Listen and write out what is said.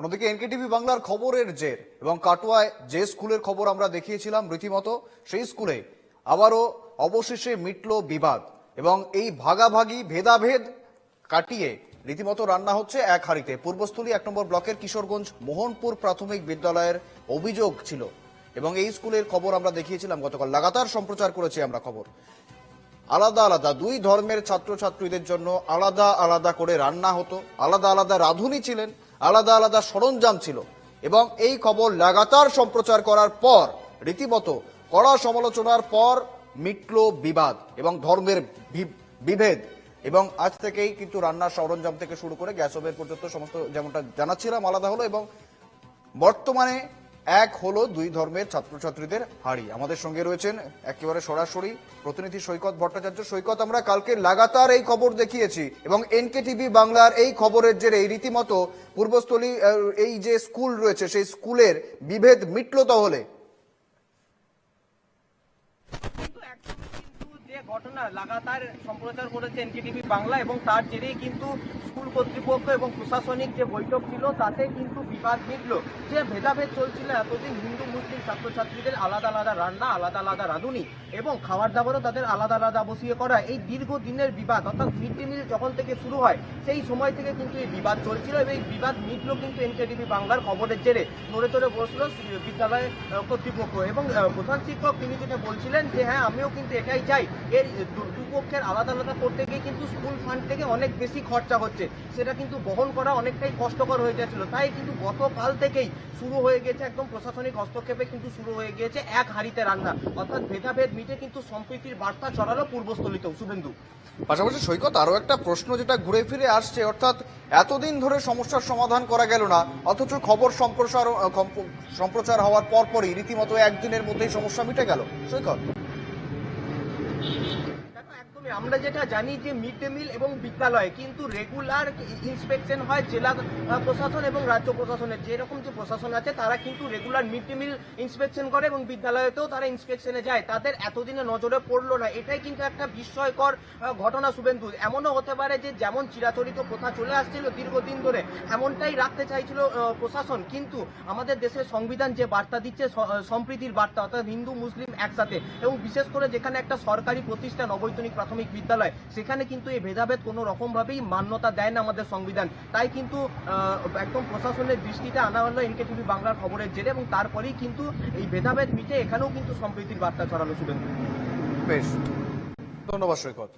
অন্যদিকে এনকেটিভি বাংলার খবরের জের এবং কাটোয়ায় যে স্কুলের খবর আমরা দেখিয়েছিলাম রীতিমতো, সেই স্কুলে আবারও অবশেষে মিটল বিবাদ এবং এই ভাগাভাগি, ভেদাভেদ কাটিয়ে রীতিমতো রান্না হচ্ছে এক হাড়িতে। পূর্বস্থলী এক নম্বর ব্লকের কিশোরগঞ্জ মোহনপুর প্রাথমিক বিদ্যালয়ের অভিযোগ ছিল এবং এই স্কুলের খবর আমরা দেখিয়েছিলাম গতকাল। লাগাতার সম্প্রচার করেছি আমরা খবর। আলাদা আলাদা, দুই ধর্মের ছাত্রছাত্রীদের জন্য আলাদা আলাদা করে রান্না হতো। আলাদা আলাদা রাঁধুনি ছিলেন আলাদা আলাদা সরঞ্জাম ছিল এবং এই খবর লাগাতার সম্প্রচার করার পর, রীতিমতো কড়া সমালোচনার পর মিটল বিবাদ এবং ধর্মের বিভেদ। এবং আজ থেকেই কিন্তু রান্নার সরঞ্জাম থেকে শুরু করে গ্যাস ওভেন পর্যন্ত সমস্ত যেমনটা জানাচ্ছিলাম আলাদা হলো এবং বর্তমানে এক হলো দুই ধর্মের ছাত্রছাত্রীদের হাড়ি। আমাদের সঙ্গে রয়েছেন একেবারে সরাসরি প্রতিনিধি সৈকত ভট্টাচার্য। সৈকত, আমরা কালকে লাগাতার এই খবর দেখিয়েছি এবং এনকে টিভি বাংলার এই খবরের জেরে রীতিমতো পূর্বস্থলী এই যে স্কুল রয়েছে, সেই স্কুলের বিভেদ মিটল তাহলে? ঘটনা লাগাতার সম্প্রচার করেছে এনকেটিভি বাংলা এবং তার জেরেই কিন্তু স্কুল কর্তৃপক্ষ এবং প্রশাসনিক যে বৈঠক ছিল, তাতে কিন্তু বিবাদ মিটল। যে ভেদাভেদ চলছিল, এতদিন হিন্দু, মুসলিম ছাত্রছাত্রীদের আলাদা আলাদা রান্না, আলাদা আলাদা রাঁধুনি এবং খাবার দাবারও তাদের আলাদা আলাদা বসিয়ে করা। এই দীর্ঘ দিনের বিবাদ, অর্থাৎ মিড ডে মিল যখন থেকে শুরু হয়, সেই সময় থেকে কিন্তু এই বিবাদ চলছিল এবং এই বিবাদ মিটলো কিন্তু এনকেটিভি বাংলার খবরের জেরে। নড়ে চড়ে বসল বিদ্যালয় কর্তৃপক্ষ এবং প্রধান শিক্ষক তিনি যেটা বলছিলেন যে হ্যাঁ আমিও কিন্তু এটাই চাই। এর দুপক্ষের আলাদা আলাদা করতে গিয়ে কিন্তু স্কুল ফান্ড থেকে অনেক বেশি খরচা হচ্ছে। সেটা কিন্তু বহন করা অনেকটাই কষ্টকর হয়ে যাচ্ছিল তাই কিন্তু গতকাল থেকেই শুরু হয়ে গেছে একদম প্রশাসনিক হস্তক্ষেপে কিন্তু শুরু হয়ে গিয়েছে এক হাড়িতে রান্না। অর্থাৎ ভেদাভেদ মিটে কিন্তু সম্প্রীতির বার্তা ছড়ালো পূর্বস্থলিতেও। শুভেন্দু। পাশাপাশি সৈকত আরও একটা প্রশ্ন যেটা ঘুরে ফিরে আসছে, অর্থাৎ এতদিন ধরে সমস্যার সমাধান করা গেল না, অথচ খবর কম্প- সম্প্রচার হওয়ার পরপরই রীতিমতো একদিনের মধ্যেই সমস্যা মিটে গেল। সৈকত। আমরা যেটা জানি যে মিড ডে মিল এবং বিদ্যালয়ে কিন্তু রেগুলার ইন্সপেকশন হয় জেলা প্রশাসন এবং রাজ্য প্রশাসনের। যেরকম যে প্রশাসন আছে, তারা কিন্তু regular mid day meal inspection করে এবং বিদ্যালয়েতেও তারা ইন্সপেকশনে যায়। তাদের এতদিনে নজরে পড়ল না। এটাই কিন্তু একটা বিস্ময়কর ঘটনা, শুভেন্দু। এমনও হতে পারে যে যেমন চিরাচরিত প্রথা চলে আসছিল দীর্ঘদিন ধরে, এমনটাই রাখতে চাইছিল প্রশাসন। কিন্তু আমাদের দেশের সংবিধান যে বার্তা দিচ্ছে সম্প্রীতির বার্তা, অর্থাৎ হিন্দু, মুসলিম একসাথে। এবং বিশেষ করে যেখানে একটা সরকারি প্রতিষ্ঠান, অবৈতনিক প্রাথমিক বিদ্যালয়, সেখানে কিন্তু এই ভেদাভেদ কোনো রকমভাবেই মান্যতা দেয় না আমাদের সংবিধান। তাই কিন্তু একদম প্রশাসনের দৃষ্টিতে আনা হলো এনকে টিভি বাংলার খবরের জেরে এবং তারপরেই কিন্তু এই ভেদাভেদ মিটে এখানেও কিন্তু সম্প্রীতির বার্তা ছড়ানো শুভেন্দু। বেশ। ধন্যবাদ সৈকত।